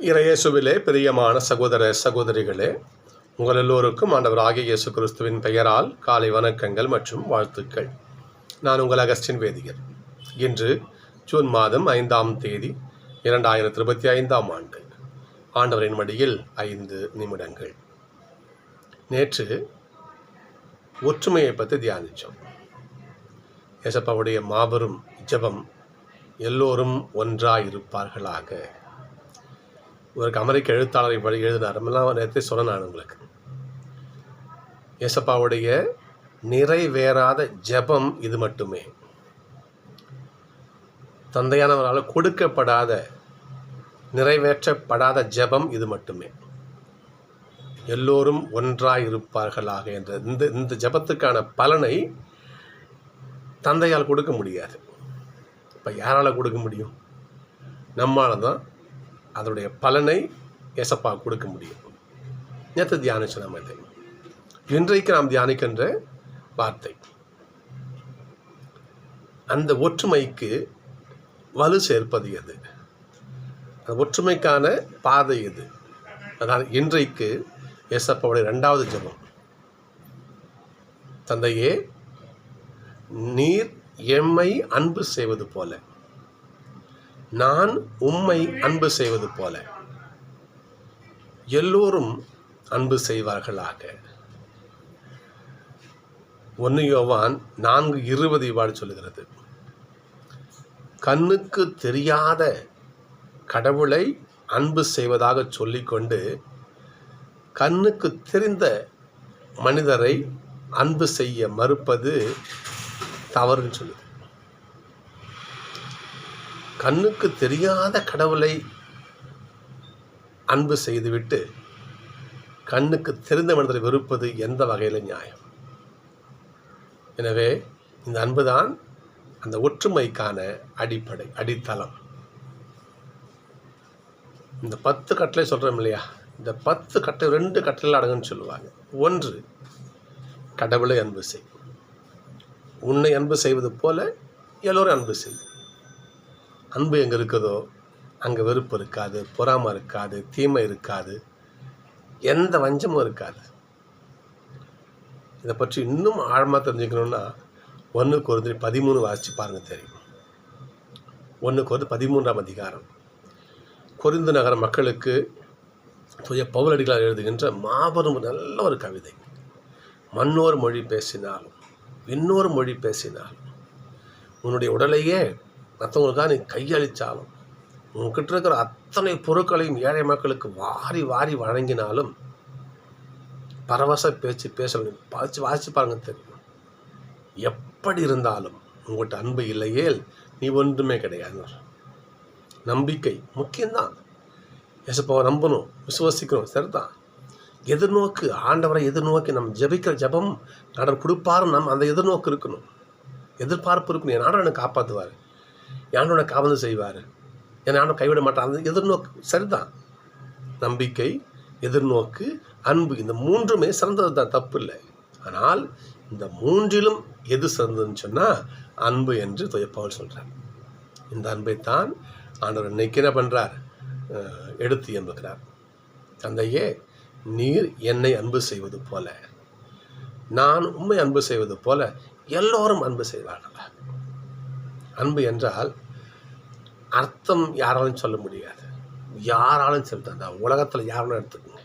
இறையேசுவிலே பிரியமான சகோதர சகோதரிகளே உங்கள் எல்லோருக்கும் ஆண்டவர் ஆகிய இயேசு கிறிஸ்துவின் பெயரால் காலை வணக்கங்கள் மற்றும் வாழ்த்துக்கள். நான் உங்கள் அகஸ்டின் வேதியர். இன்று ஜூன் மாதம் ஐந்தாம் தேதி இரண்டாயிரத்தி இருபத்தி ஐந்தாம் ஆண்டு. ஆண்டவரின் மடியில் ஐந்து நிமிடங்கள். நேற்று ஒற்றுமையை பற்றி தியானித்தோம் ஏசப்பாவுடைய மாபெரும் ஜெபம் எல்லோரும் ஒன்றாயிருப்பார்களாக. ஒரு அமெரிக்க எழுத்தாளரை படி எழுதினார். நம்மலாம் நேரத்தை சொன்னேன் நான் உங்களுக்கு. இயேசப்பாவுடைய நிறைவேறாத ஜெபம் இது மட்டுமே. தந்தையானவரால் கொடுக்கப்படாத நிறைவேற்றப்படாத ஜெபம் இது மட்டுமே. எல்லோரும் ஒன்றாய் இருப்பார்களாக என்ற இந்த இந்த ஜெபத்துக்கான பலனை தந்தையால் கொடுக்க முடியாது. இப்போ யாரால் கொடுக்க முடியும்? நம்மால் தான். அதனுடைய பலனை எசப்பா கொடுக்க முடியும். நேற்று தியானிச்ச நம்ம இதை. இன்றைக்கு நாம் தியானிக்கின்ற வார்த்தை. அந்த ஒற்றுமைக்கு வலு சேர்ப்பது எது? அந்த ஒற்றுமைக்கான பாதை எது? அதாவது இன்றைக்கு ஏசப்பாவுடைய ரெண்டாவது ஜெபம். தந்தையே நீர் எம்மை அன்பு செய்வது போல நான் உம்மை அன்பு செய்வது போல. எல்லோரும் அன்பு செய்வார்களாக. ஒன்று யோவான் நான்கு இருபது இவ்வாறு சொல்லுகிறது. கண்ணுக்கு தெரியாத கடவுளை அன்பு செய்வதாக சொல்லிக்கொண்டு கண்ணுக்கு தெரிந்த மனிதரை அன்பு செய்ய மறுப்பது தவறுன்னு சொல்லுது. கண்ணுக்கு தெரியாத கடவுளை அன்பு செய்துவிட்டு கண்ணுக்கு தெரிந்த மனிதரை வெறுப்பது எந்த வகையில் நியாயம்? எனவே இந்த அன்பு தான் அந்த ஒற்றுமைக்கான அடிப்படை அடித்தளம். இந்த பத்து கட்டளை சொல்கிறோம் இல்லையா? இந்த பத்து கட்டளை ரெண்டு கட்டளை அடங்குன்னு சொல்லுவாங்க. ஒன்று கடவுளை அன்பு செய். உன்னை அன்பு செய்வது போல எல்லோரும் அன்பு செய்யும் அன்பு எங்கே இருக்குதோ அங்கே வெறுப்பு இருக்காது பொறாமை இருக்காது தீமை இருக்காது. எந்த வஞ்சமும் இருக்காது. இதை பற்றி இன்னும் ஆழமாக தெரிஞ்சுக்கணுன்னா ஒன்றுக்கு ஒரு பதிமூணு வாசித்து பாருங்கள் தெரியும். ஒன்றுக்கு ஒரு பதிமூன்றாம் அதிகாரம். குறிந்து நகர மக்களுக்கு புதிய பவுலடிகளால் எழுதுகின்ற மாபெரும் நல்ல ஒரு கவிதை. மண்ணோர் மொழி பேசினாலும் இன்னொரு மொழி பேசினாலும் உன்னுடைய உடலையே மற்றவங்களுக்காக நீ கையளித்தாலும் உங்ககிட்ட இருக்கிற அத்தனை பொருட்களையும் ஏழை மக்களுக்கு வாரி வாரி வழங்கினாலும் பரவச பேச்சு பேச வாசி வாசிச்சு பாருங்க தெரியும். எப்படி இருந்தாலும் உங்கள்கிட்ட அன்பு இல்லையேல் நீ ஒன்றுமே கிடையாது. நம்பிக்கை முக்கியம்தான். எசப்பாவை நம்பணும் விசுவசிக்கணும் சரிதான். எதிர்நோக்கு ஆண்டவரை எதிர்நோக்கி நம்ம ஜெபிக்கிற ஜெபம் நடர் கொடுப்பாரும் நம்ம அந்த எதிர்நோக்கு இருக்கணும். எதிர்பார்ப்பு இருக்கணும். என் ஆண்டவர் எனக்கு காப்பாற்றுவார் என் காவலும் காவந்து செய்வார் என் கைவிட மாட்டான் எதிர்நோக்கு சரிதான். நம்பிக்கை எதிர்நோக்கு அன்பு இந்த மூன்றுமே சிறந்தது தான் தப்பு இல்லை ஆனால் இந்த மூன்றிலும் எது சிறந்ததுன்னு சொன்னால் அன்பு என்று தொயப்பாவல் சொல்கிறார் இந்த அன்பைத்தான் ஆண்டவர் இன்னைக்கு என்ன பண்ணுறார் எடுத்து எம்புகிறார் தந்தையே நீர் என்னை அன்பு செய்வது போல நான் உண்மை அன்பு செய்வது போல எல்லோரும் அன்பு செய்வார்களா அன்பு என்றால் அர்த்தம் யாராலும் சொல்ல முடியாது. யாராலும் சரி அந்த உலகத்தில் யாரும் எடுத்துக்கோங்க.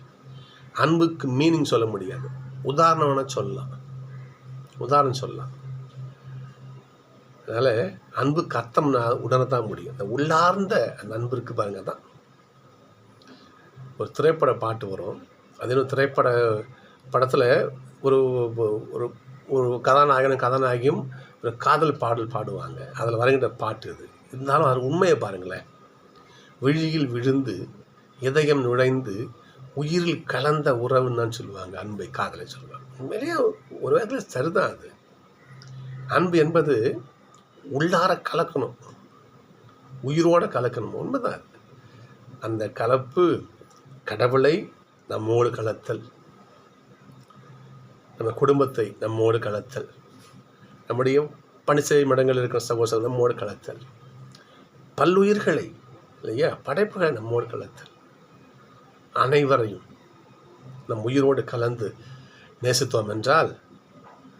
அன்புக்கு மீனிங் சொல்ல முடியாது. உதாரணம் வேணால் சொல்லலாம். உதாரணம் சொல்லலாம். அதனால் அன்புக்கு அர்த்தம் நான் உடனே தான் முடியும். அந்த உள்ளார்ந்த அந்த அன்பிற்கு பாருங்க தான் ஒரு திரைப்பட பாட்டு வரும். அது இன்னும் திரைப்பட படத்தில் ஒரு ஒரு ஒரு கதாநாயகனும் கதாநாயகியும் ஒரு காதல் பாடல் பாடுவாங்க. அதில் வருகின்ற பாட்டு இது. இருந்தாலும் அது உண்மையை பாருங்களேன். விழியில் விழுந்து இதயம் நுழைந்து உயிரில் கலந்த உறவுன்னு சொல்லுவாங்க அன்பை காதலை சொல்லுவாங்க. உண்மையிலேயே ஒரு விதத்தில் சரிதான் அது. அன்பு என்பது உள்ளார கலக்கணும். உயிரோடு கலக்கணும். உண்மைதான் அந்த கலப்பு கடவுளை நம்மோடு கலத்தல். நம்ம குடும்பத்தை நம்மோடு கலத்தல். நம்முடைய பணிசெய் மடங்கள் இருக்கிற சகோசரம் நம்மோடு கலத்தல். பல்லுயிர்களை இல்லையா? படைப்புகளை நம்மோடு கலத்தல். அனைவரையும் நம் உயிரோடு கலந்து நேசித்தோம் என்றால்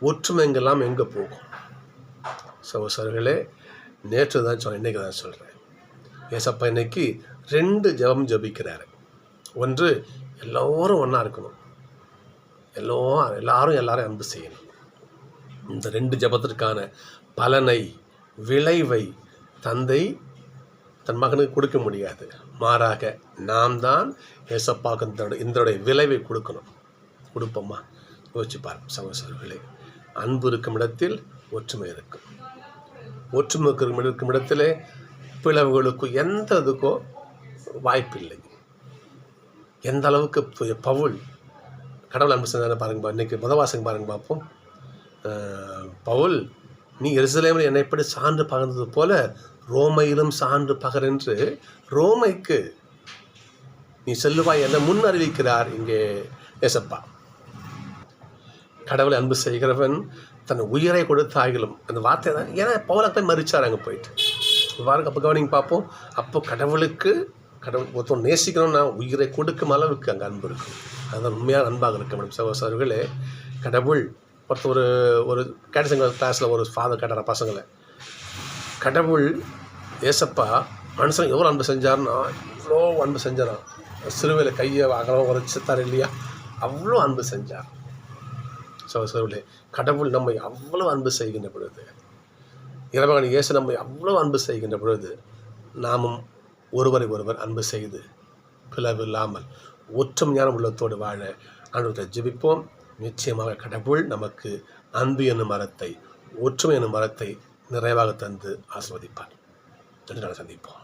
ஒற்றுமை எங்கெல்லாம் எங்கே போகும்? சகோசரர்களே நேற்று தான் சொன்னேன் இன்றைக்கி தான் சொல்கிறேன் ஏசப்பா இன்னைக்கு ரெண்டு ஜெபம் ஜபிக்கிறாரு. ஒன்று எல்லோரும் ஒன்றா இருக்கணும். எல்லோரும் எல்லாரும் எல்லாரும் அன்பு செய்யணும். இந்த ரெண்டு ஜபத்திற்கான பலனை விளைவை தந்தை தன் மகனுக்கு கொடுக்க முடியாது. மாறாக நாம் தான் ஏசப்பாக்கு இந்த இதனுடைய விளைவை கொடுக்கணும். கொடுப்போமா? யோசிச்சு பார்ப்போம் சகோசரர்களே அன்பு இருக்கும் இடத்தில் ஒற்றுமை இருக்கும். ஒற்றுமை இருக்கும் இடத்திலே பிளவுகளுக்கு எந்த இதுக்கோ வாய்ப்பில்லை. எந்த அளவுக்கு பவுல் கடவுள் அன்பு செஞ்சான பாருங்க இன்னைக்கு புதவாசங்க பாருங்க பார்ப்போம். பவுல் நீ எருசலேமில் என்னை எப்படி சான்று பகர்ந்தது போல ரோமையிலும் சான்று பகர் என்று ரோமைக்கு நீ செல்லுவாய் என முன் அறிவிக்கிறார் இங்கே ஏசப்பா. கடவுளை அன்பு செய்கிறவன் தன் உயிரை கொடுத்தாகிலும் அந்த வார்த்தை தான் ஏன்னா பவுலை போய் மறிச்சார் அங்கே போயிட்டு. பாருங்க அப்போ கவனிங்க பார்ப்போம். அப்போ கடவுளுக்கு கடவுள் ஒருத்தன் நேசிக்கணும்னா உயிரை கொடுக்கும் அளவுக்கு அங்கே அன்பு இருக்கும். அதுதான் உண்மையான அன்பாக இருக்க மேடம் சகோசரர்களே கடவுள் ஒருத்தர் ஒரு ஒரு கேட்டசங்க கிளாஸில் ஒரு ஃபாதர் கேட்டார பசங்களை? கடவுள் ஏசப்பா மனுஷன் எவ்வளோ அன்பு செஞ்சார்னா இவ்வளோ அன்பு செஞ்சாராம். சிறுவையில் கையை அகலம் உரைச்சித்தார் இல்லையா? அவ்வளோ அன்பு செஞ்சார். சகோசரர்களே கடவுள் நம்மை அவ்வளோ அன்பு செய்கின்ற பொழுது இறைவகன் இயேசு நம்மை அவ்வளோ அன்பு செய்கின்ற பொழுது நாமும் ஒருவரை ஒருவர் அன்பு செய்து பிளவு இல்லாமல் ஒற்றுமையான உள்ளத்தோடு வாழ அன்றத்தை ஜெபிப்போம். நிச்சயமாக கடவுள் நமக்கு அன்பு என்னும் மரத்தை ஒற்றுமை என்னும் மரத்தை நிறைவாக தந்து ஆஸ்வதிப்பார் நன்றி சந்திப்போம்.